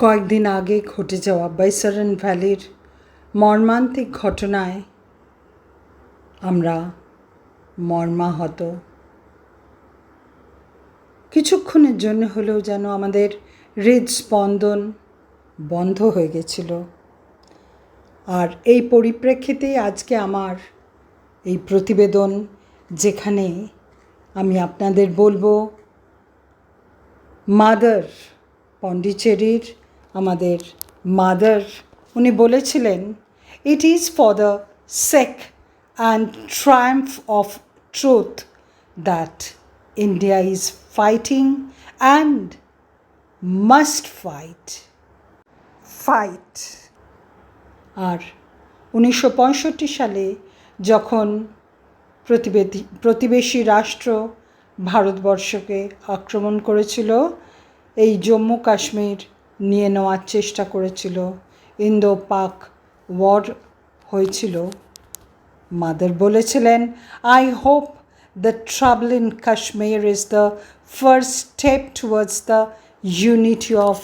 কয়েকদিন আগে ঘটে যাওয়া বৈসারন ভ্যালির মর্মান্তিক ঘটনায় আমরা মর্মাহত। কিছুক্ষণের জন্য হলেও যেন আমাদের হৃদস্পন্দন বন্ধ হয়ে গেছিল। আর এই পরিপ্রেক্ষিতেই আজকে আমার এই প্রতিবেদন যেখানে আমি আপনাদের বলব, মাদার পন্ডিচেরির আমাদের মাদার। উনি বলেছিলেন it is for the sake and triumph of truth that India is fighting and must fight fight আর উনিশশো পঁয়ষট্টি সালে যখন প্রতিবেদী, প্রতিবেশী রাষ্ট্র ভারতবর্ষকে আক্রমণ করেছিল, এই জম্মু কাশ্মীর নিয়ে নেওয়ার চেষ্টা করেছিল। ইন্দো পাক ওয়ার হয়েছিল। মাদার বলেছিলেন I hope the trouble in Kashmir is the first step towards the unity of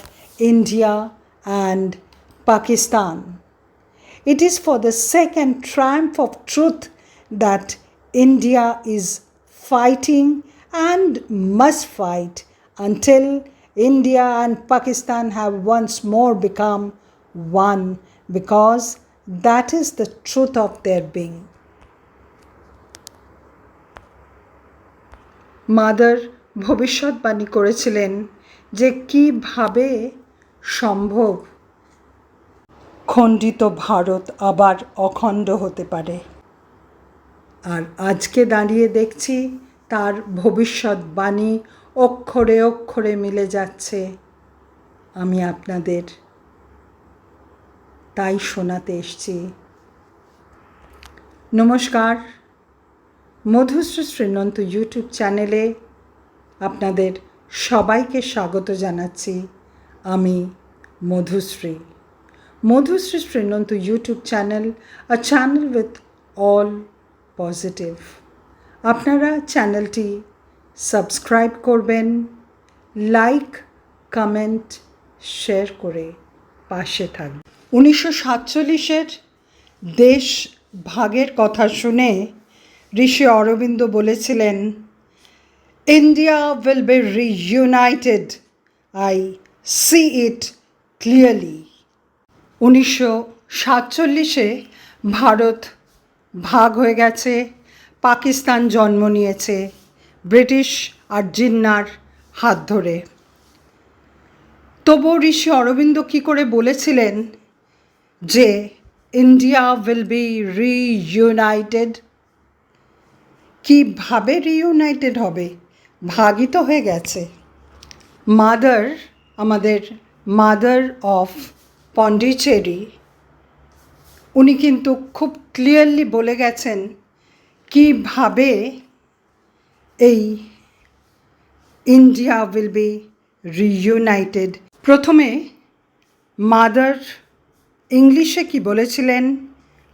India and Pakistan It is for the sake and triumph of truth that India is fighting and must fight until India and Pakistan have once more become one because that is the truth of their being. Mother ভবিষ্যৎবাণী করেছিলেন যে কীভাবে সম্ভব খণ্ডিত ভারত আবার অখণ্ড হতে পারে আর আজকে দাঁড়িয়ে দেখছি তার ভবিষ্যৎবাণী অক্ষরে অক্ষরে মিলে যাচ্ছে। আমি আপনাদের তাই শোনাতে এসছি। নমস্কার। মধুশ্রী শ্রীনন্ত ইউটিউব চ্যানেলে আপনাদের সবাইকে স্বাগত জানাচ্ছি আমি Madhushree. Madhushree Srinanta YouTube channel, a channel with all positive. আপনারা চ্যানেলটি সাবস্ক্রাইব করবেন, লাইক, কমেন্ট, শেয়ার করে পাশে থাকবেন। উনিশশো সাতচল্লিশের দেশ ভাগের কথা শুনে ঋষি অরবিন্দ বলেছিলেন, India will be reunited. I see it clearly. উনিশশো সাতচল্লিশে ভারত ভাগ হয়ে গেছে, পাকিস্তান জন্ম নিয়েছে ব্রিটিশ আর জিন্নার হাত ধরে। তবু ঋষি অরবিন্দ কী করে বলেছিলেন যে, ইন্ডিয়া উইল বি রিইউনাইটেড কীভাবে রিইউনাইটেড হবে? ভাগই তো হয়ে গেছে। মাদার, আমাদের মাদার অফ পন্ডিচেরি, উনি কিন্তু খুব ক্লিয়ারলি বলে গেছেন কীভাবে এই ইন্ডিয়া উইল বি রিইউনাইটেড প্রথমে মাদার ইংলিশে কি বলেছিলেন?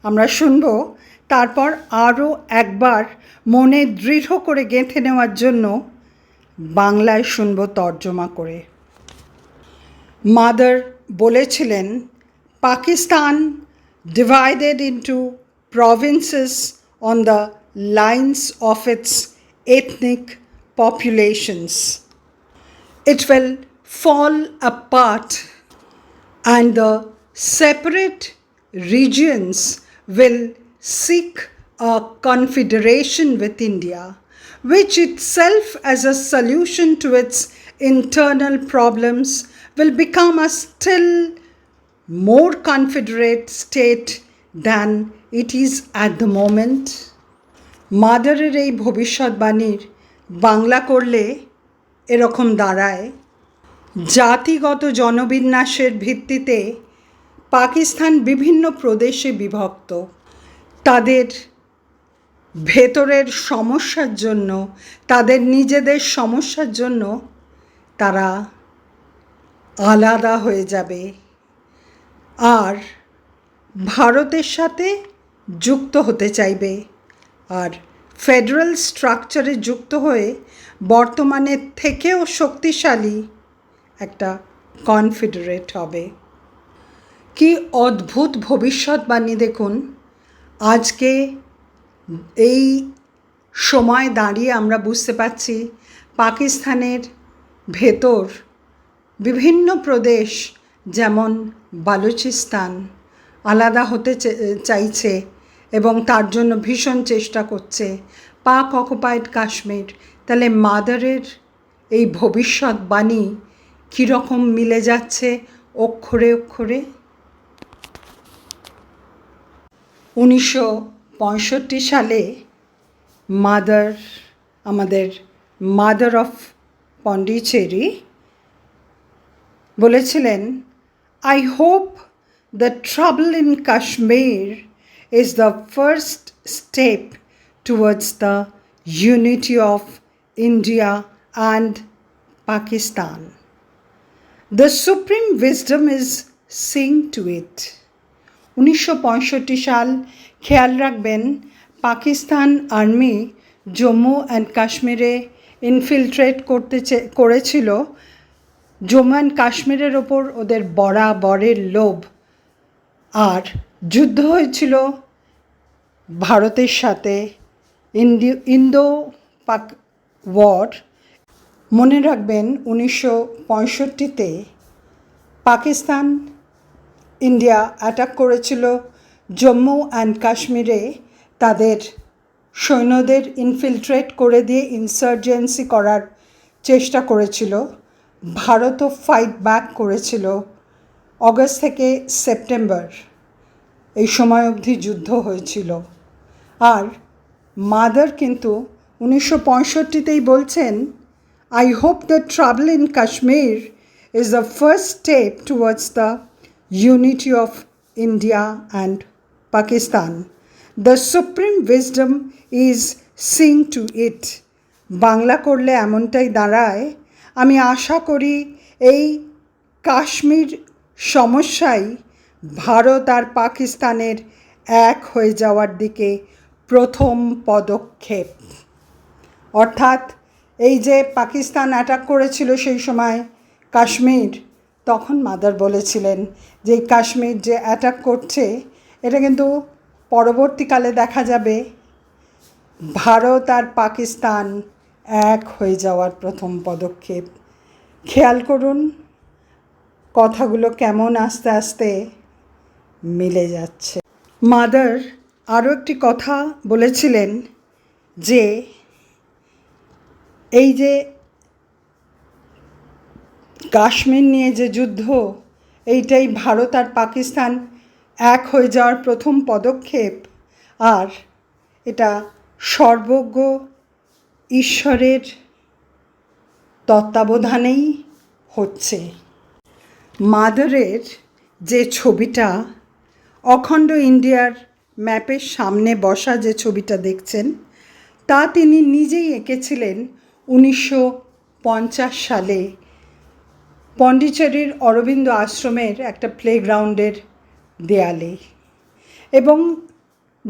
আমরা শুনব। তারপর আরও একবার মনে দৃঢ় করে গেঁথে নেওয়ার জন্য বাংলায় শুনব তর্জমা করে। মাদার বলেছিলেন, Pakistan divided into provinces on the lines of its ethnic populations. It will fall apart and the separate regions will seek a confederation with India, which itself, as a solution to its internal problems, will become a still more confederate state than it is at the moment. মাদারের এই ভবিষ্যৎবাণীর বাংলা করলে এরকম দাঁড়ায়। জাতিগত জনবিন্যাসের ভিত্তিতে পাকিস্তান বিভিন্ন প্রদেশে বিভক্ত। তাদের ভেতরের সমস্যার জন্য, তাদের নিজেদের সমস্যার জন্য তারা আলাদা হয়ে যাবে। আর ভারতের সাথে যুক্ত হতে চাইবে। আর ফেডারেল স্ট্রাকচারে যুক্ত হয়ে বর্তমানের থেকেও শক্তিশালী একটা কনফেডারেট হবে। কি অদ্ভুত ভবিষ্যৎবাণী দেখুন। আজকে এই সময় দাঁড়িয়ে আমরা বুঝতে পারছি পাকিস্তানের ভেতর বিভিন্ন প্রদেশ যেমন বালুচিস্তান আলাদা হতে চাইছে এবং তার জন্য ভীষণ চেষ্টা করছে। পাক অকুপাইড কাশ্মীর, তাহলে মাদারের এই ভবিষ্যৎবাণী কীরকম মিলে যাচ্ছে অক্ষরে অক্ষরে? উনিশশো পঁয়ষট্টি সালে মাদার, আমাদের মাদার অফ পন্ডিচেরি বলেছিলেন I hope the trouble in Kashmir is the first step towards the unity of India and Pakistan the supreme wisdom is sing to it উনিশশো সাল খেয়াল রাখবেন, পাকিস্তান আর্মি জম্মু অ্যান্ড কাশ্মীরে ইনফিলট্রেট করতে করেছিল। জম্মু অ্যান্ড কাশ্মীরের ওপর ওদের বরাবরের লোভ আর যুদ্ধ হয়েছিল ভারতের সাথে, ইন্দো পাক ওয়ার মনে রাখবেন উনিশশো পঁয়ষট্টিতে পাকিস্তান ইন্ডিয়া অ্যাটাক করেছিল জম্মু অ্যান্ড কাশ্মীরে। তাদের সৈন্যদের ইনফিলট্রেট করে দিয়ে ইনসার্জেন্সি করার চেষ্টা করেছিল। ভারতও ফাইট ব্যাক করেছিল। অগস্ট থেকে সেপ্টেম্বর এই সময় অবধি যুদ্ধ হয়েছিল। আর মাদার কিন্তু উনিশশো পঁয়ষট্টিতেই বলছেন I hope the travel in Kashmir is the first step towards the unity of India and Pakistan the supreme wisdom is sing to it Bangla করলে এমনটাই দাঁড়ায়। আমি আশা করি এই কাশ্মীর সমস্যাই ভারত আর পাকিস্তানের এক হয়ে যাওয়ার দিকে প্রথম পদক্ষেপ। অর্থাৎ এই যে পাকিস্তান অ্যাটাক করেছিল সেই সময় কাশ্মীর, তখন মাদার বলেছিলেন যে কাশ্মীর যে অ্যাটাক করছে, এটা কিন্তু পরবর্তীকালে দেখা যাবে। ভারত আর পাকিস্তান এক হয়ে যাওয়ার প্রথম পদক্ষেপ। খেয়াল করুন কথাগুলো কেমন আস্তে আস্তে মিলে যাচ্ছে। মাদার আরও একটি কথা বলেছিলেন যে, এই যে কাশ্মীর নিয়ে যে যুদ্ধ, এইটাই ভারত আর পাকিস্তান এক হয়ে যাওয়ার প্রথম পদক্ষেপ। আর এটা সর্বজ্ঞ ঈশ্বরের তত্ত্বাবধানেই হচ্ছে। মাদারের যে ছবিটা, অখণ্ড ইন্ডিয়ার ম্যাপের সামনে বসা যে ছবিটা দেখছেন, তা তিনি নিজেই এঁকেছিলেন উনিশশো পঞ্চাশ সালে। পন্ডিচেরির অরবিন্দ আশ্রমের একটা প্লেগ্রাউন্ডের দেয়ালে। এবং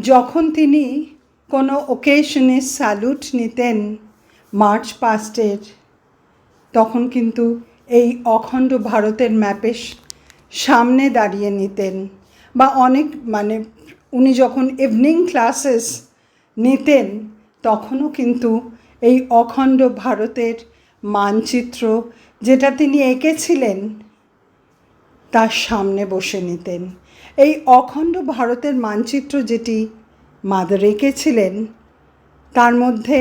যখন তিনি কোনো ওকেশনে স্যালুট নিতেন মার্চ পাস্টের, তখন কিন্তু এই অখণ্ড ভারতের ম্যাপের সামনে দাঁড়িয়ে নিতেন বা অনেক মানে উনি যখন ইভিনিং ক্লাসেস নিতেন, তখনও কিন্তু এই অখণ্ড ভারতের মানচিত্র যেটা তিনি এঁকেছিলেন, তার সামনে বসে নিতেন। এই অখণ্ড ভারতের মানচিত্র যেটি মাদার এঁকেছিলেন, তার মধ্যে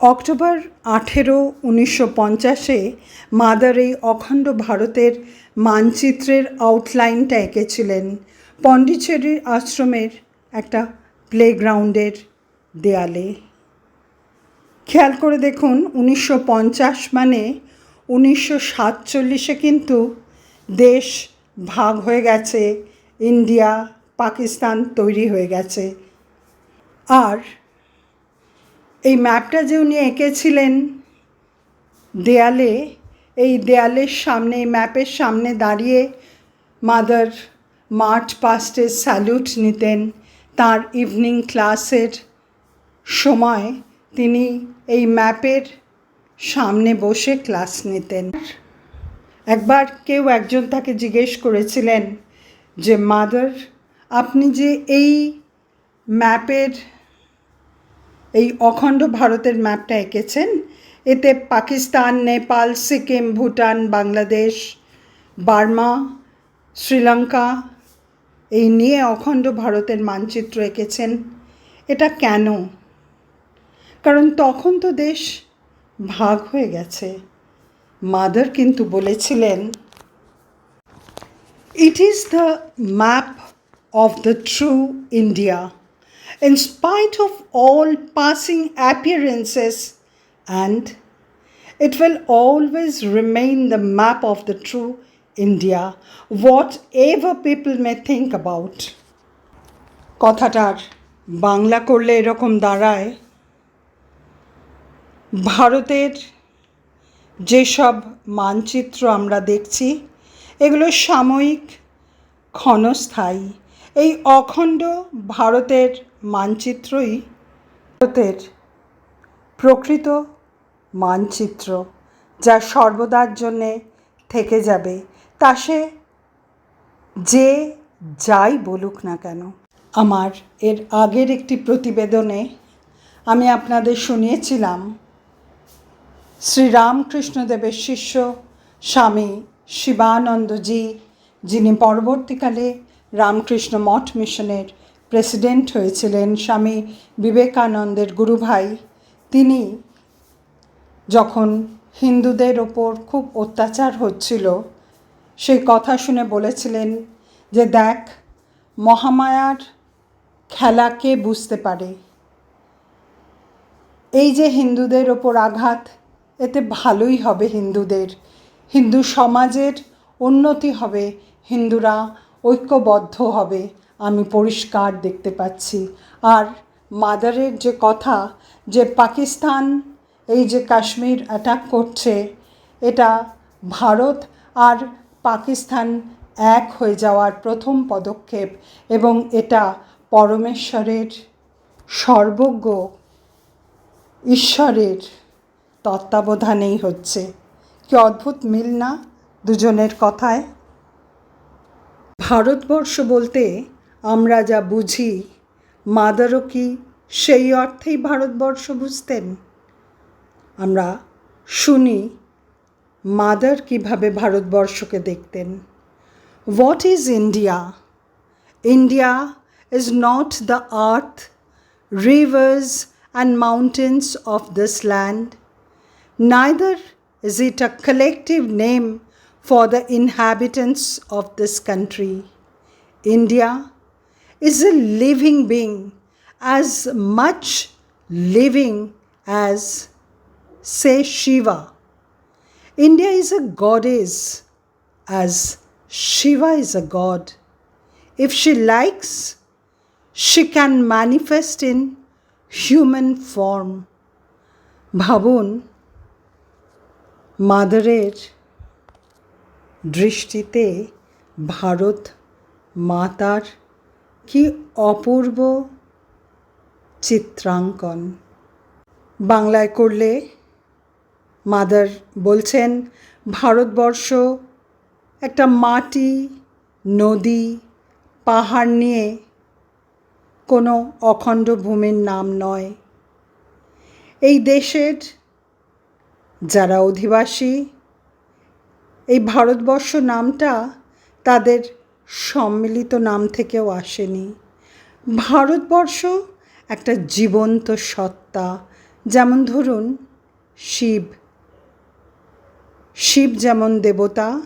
অক্টোবর আঠেরো উনিশশো পঞ্চাশে মাদার এই অখণ্ড ভারতের মানচিত্রের আউটলাইনটা এঁকেছিলেন পন্ডিচেরির আশ্রমের একটা প্লেগ্রাউন্ডের দেয়ালে। খেয়াল করে দেখুন, উনিশশো পঞ্চাশ মানে উনিশশো সাতচল্লিশে কিন্তু দেশ ভাগ হয়ে গেছে, ইন্ডিয়া, পাকিস্তান তৈরি হয়ে গেছে। আর এই ম্যাপটা যে উনি এঁকেছিলেন দেয়ালে, এই দেয়ালের সামনে, এই ম্যাপের সামনে দাঁড়িয়ে মাদার মার্চ পাস্টে স্যালুট নিতেন। তার ইভিনিং ক্লাসের সময় তিনি এই ম্যাপের সামনে বসে ক্লাস নিতেন। একবার কেউ একজন তাকে জিজ্ঞেস করেছিলেন যে, মাদার, আপনি যে এই ম্যাপের এই অখণ্ড ভারতের ম্যাপটা এঁকেছেন। এতে পাকিস্তান নেপাল সিকিম ভুটান বাংলাদেশ বার্মা শ্রীলঙ্কা এই নিয়ে অখণ্ড ভারতের মানচিত্র এঁকেছেন। এটা কেন? কারণ তখন তো দেশ ভাগ হয়ে গেছে। মাদার কিন্তু বলেছিলেন it is the map of the true India, in spite of all passing appearances, and it will always remain the map of the true India, whatever people may think about. কথাটার বাংলা করলে এরকম দাঁড়ায় ভারতের যেসব মানচিত্র আমরা দেখছি এগুলো সাময়িক ক্ষণস্থায়ী এই অখণ্ড ভারতের মানচিত্রই ভারতের প্রকৃত মানচিত্র, যা সর্বদার জন্যে থেকে যাবে। তা সে যে যাই বলুক না কেন। আমার এর আগের একটি প্রতিবেদনে আমি আপনাদের শুনিয়েছিলাম শ্রীরামকৃষ্ণদেবের শিষ্য স্বামী শিবানন্দজি, যিনি পরবর্তীকালে রামকৃষ্ণ মঠ মিশনের প্রেসিডেন্ট হয়েছিলেন স্বামী বিবেকানন্দের গুরুভাই। তিনি যখন হিন্দুদের ওপর খুব অত্যাচার হচ্ছিল, সেই কথা শুনে বলেছিলেন যে, দেখ, মহামায়ার খেলাকে বুঝতে পারে? এই যে হিন্দুদের ওপর আঘাত, এতে ভালোই হবে হিন্দুদের। হিন্দু সমাজের উন্নতি হবে। হিন্দুরা ঐক্যবদ্ধ হবে, আমি পরিষ্কার দেখতে পাচ্ছি। আর মাদারের যে কথা, যে পাকিস্তান এই যে কাশ্মীর অ্যাটাক করছে, এটা ভারত আর পাকিস্তান এক হয়ে যাওয়ার প্রথম পদক্ষেপ এবং এটা পরমেশ্বরের সর্বজ্ঞ ঈশ্বরের তত্ত্বাবধানেই হচ্ছে। কি অদ্ভুত মিল না দুজনের কথায়? ভারতবর্ষ বলতে আমরা যা বুঝি, মাদারও কি সেই অর্থেই ভারতবর্ষ বুঝতেন? আমরা শুনি, মাদার কীভাবে ভারতবর্ষকে দেখতেন? What is India India is not the earth rivers and mountains of this land Neither is it a collective name for the inhabitants of this country. India is a living being, as much living as, say, Shiva. India is a goddess, as Shiva is a god. If she likes, she can manifest in human form. ভাবুন মাদারের দৃষ্টিতে ভারত মাতার কি অপূর্ব চিত্রাঙ্কন। বাংলায় করলে mother বলছেন, ভারতবর্ষ একটা মাটি, নদী, পাহাড় নিয়ে কোনো অখণ্ড ভূমির নাম নয়। এই দেশের যারা অধিবাসী এই ভারতবর্ষ নামটা তাদের সম্মিলিত নাম থেকেও আসেনি। ভারতবর্ষ একটা জীবন্ত সত্তা। যেমন ধরুন, শিব। শিব যেমন দেবতা,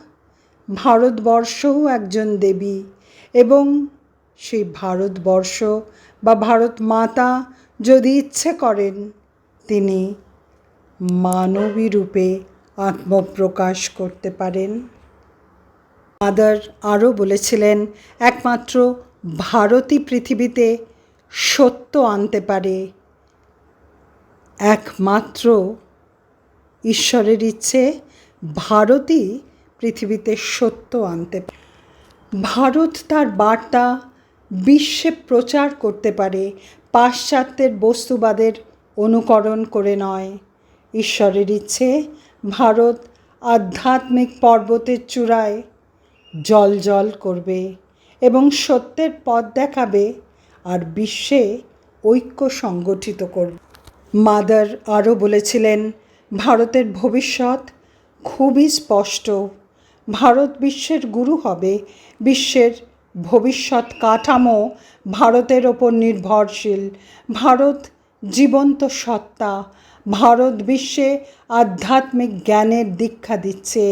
ভারতবর্ষও একজন দেবী এবং সেই ভারতবর্ষ বা ভারত মাতা যদি ইচ্ছে করেন, তিনি মানবী রূপে আত্মপ্রকাশ করতে পারেন। মাদার আরও বলেছিলেন, একমাত্র ভারতই পৃথিবীতে সত্য আনতে পারে। একমাত্র ঈশ্বরের ইচ্ছে ভারতই পৃথিবীতে সত্য আনতে ভারত তার বার্তা বিশ্বে প্রচার করতে পারে, পাশ্চাত্যের বস্তুবাদের অনুকরণ করে নয়। ঈশ্বরের ইচ্ছে ভারত আধ্যাত্মিক পর্বতের চূড়ায় জল জল করবে এবং সত্যের পথ দেখাবে আর বিশ্বে ঐক্য সংগঠিত করবে। মাদার আরও বলেছিলেন, ভারতের ভবিষ্যৎ খুবই স্পষ্ট। ভারত বিশ্বের গুরু হবে। বিশ্বের ভবিষ্যৎ কাঠামো ভারতের ওপর নির্ভরশীল। ভারত জীবন্ত সত্তা ভারত বিশ্বে আধ্যাত্মিক জ্ঞানের দীক্ষা দিচ্ছে।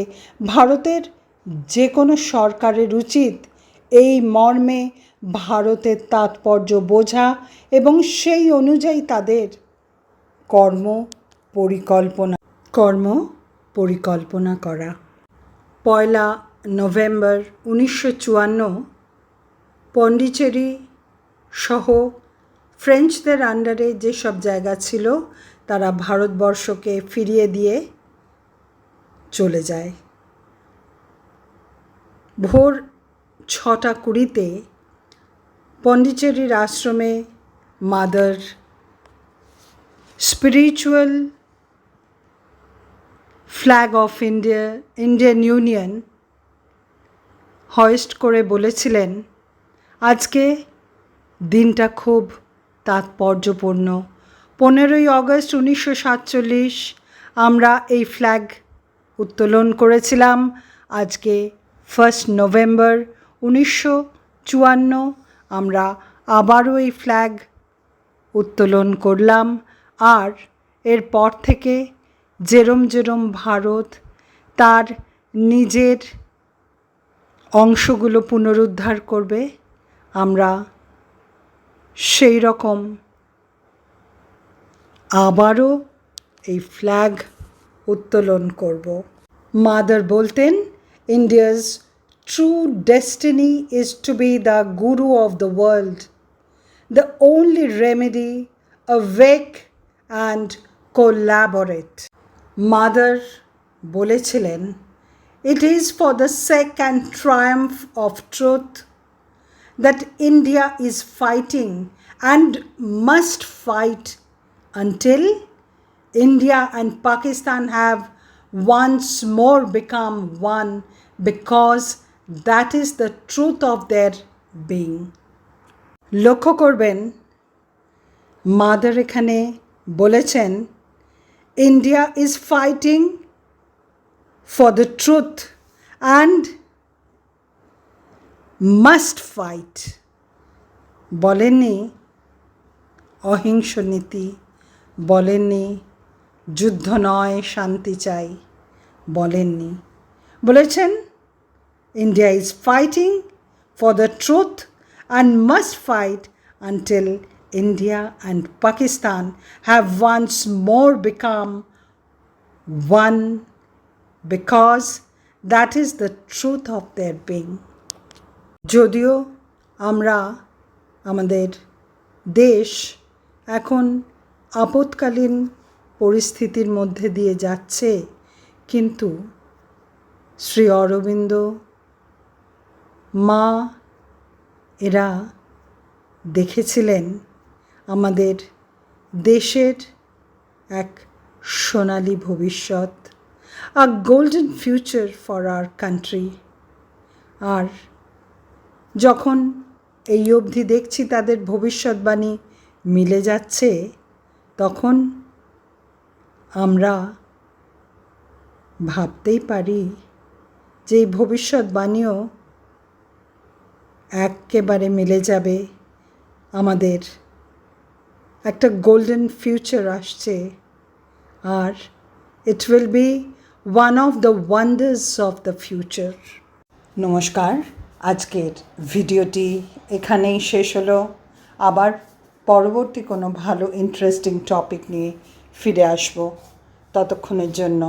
ভারতের যে কোনো সরকারের উচিত এই মর্মে ভারতের তাৎপর্য বোঝা এবং সেই অনুযায়ী তাদের কর্ম পরিকল্পনা কর্ম পরিকল্পনা করা। পয়লা নভেম্বর উনিশশো চুয়ান্ন, পন্ডিচেরি সহ ফ্রেঞ্চদের আন্ডারে যেসব জায়গা ছিল তারা ভারতবর্ষকে ফিরিয়ে দিয়ে চলে যায়। ভোর ছটা কুড়িতে পন্ডিচেরির আশ্রমে Mother spiritual flag of India, Indian union hoist করে বলেছিলেন, আজকে দিনটা খুব তাৎপর্যপূর্ণ। পনেরোই আগস্ট উনিশশো সাতচল্লিশ আমরা এই ফ্ল্যাগ উত্তোলন করেছিলাম। আজকে ফার্স্ট নভেম্বর উনিশশো চুয়ান্ন আমরা আবারও এই ফ্ল্যাগ উত্তোলন করলাম। আর এরপর থেকে যেরম যেরম ভারত তার নিজের অংশগুলো পুনরুদ্ধার করবে, আমরা সেই রকম আবারও এই ফ্ল্যাগ উত্তোলন করব। মাদার বলতেন India's true destiny is to be the guru of the world the only remedy awake and collaborate Mother বলেছিলেন it is for the sake and triumph of truth that India is fighting and must fight until India and Pakistan have once more become one because that is the truth of their being. লক্ষ্য করবেন mother এখানে বলেছেন India is fighting for the truth and must fight বলেননি অহিংস নীতি বলেননি, যুদ্ধ নয়, শান্তি চাই, বলেননি। বলেছেন India is fighting for the truth and must fight until India and Pakistan have once more become one because that is the truth of their being যদিও আমরা আমাদের দেশ এখন আপৎকালীন পরিস্থিতির মধ্যে দিয়ে যাচ্ছে, কিন্তু শ্রী অরবিন্দ, মা, এরা দেখেছিলেন আমাদের দেশের এক সোনালি ভবিষ্যৎ a golden future for our country আর যখন এই অবধি দেখছি তাদের ভবিষ্যৎবাণী মিলে যাচ্ছে তখন আমরা ভাবতেই পারি যে ভবিষ্যৎবাণীও একেবারে মিলে যাবে। আমাদের একটা গোল্ডেন ফিউচার আসছে আর it will be one of the wonders of the future নমস্কার, আজকের ভিডিওটি এখানেই শেষ হলো। আবার পরবর্তী কোনো ভালো ইন্টারেস্টিং টপিক নিয়ে ফিরে আসব। ততক্ষণের জন্য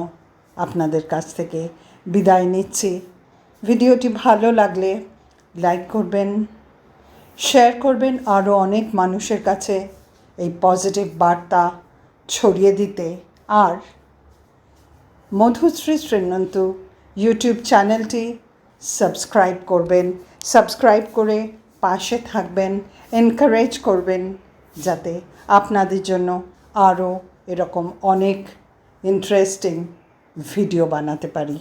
আপনাদের কাছ থেকে বিদায় নিচ্ছি। ভিডিওটি ভালো লাগলে লাইক করবেন শেয়ার করবেন আরও অনেক মানুষের কাছে এই পজিটিভ বার্তা ছড়িয়ে দিতে। আর মধুশ্রী শ্রীনন্তু ইউটিউব চ্যানেলটি সাবস্ক্রাইব করবেন। সাবস্ক্রাইব করে পাশে থাকবেন এনকারেজ করবেন যাতে আপনাদের জন্য আরও এরকম অনেক ইন্টারেস্টিং ভিডিও বানাতে পারি।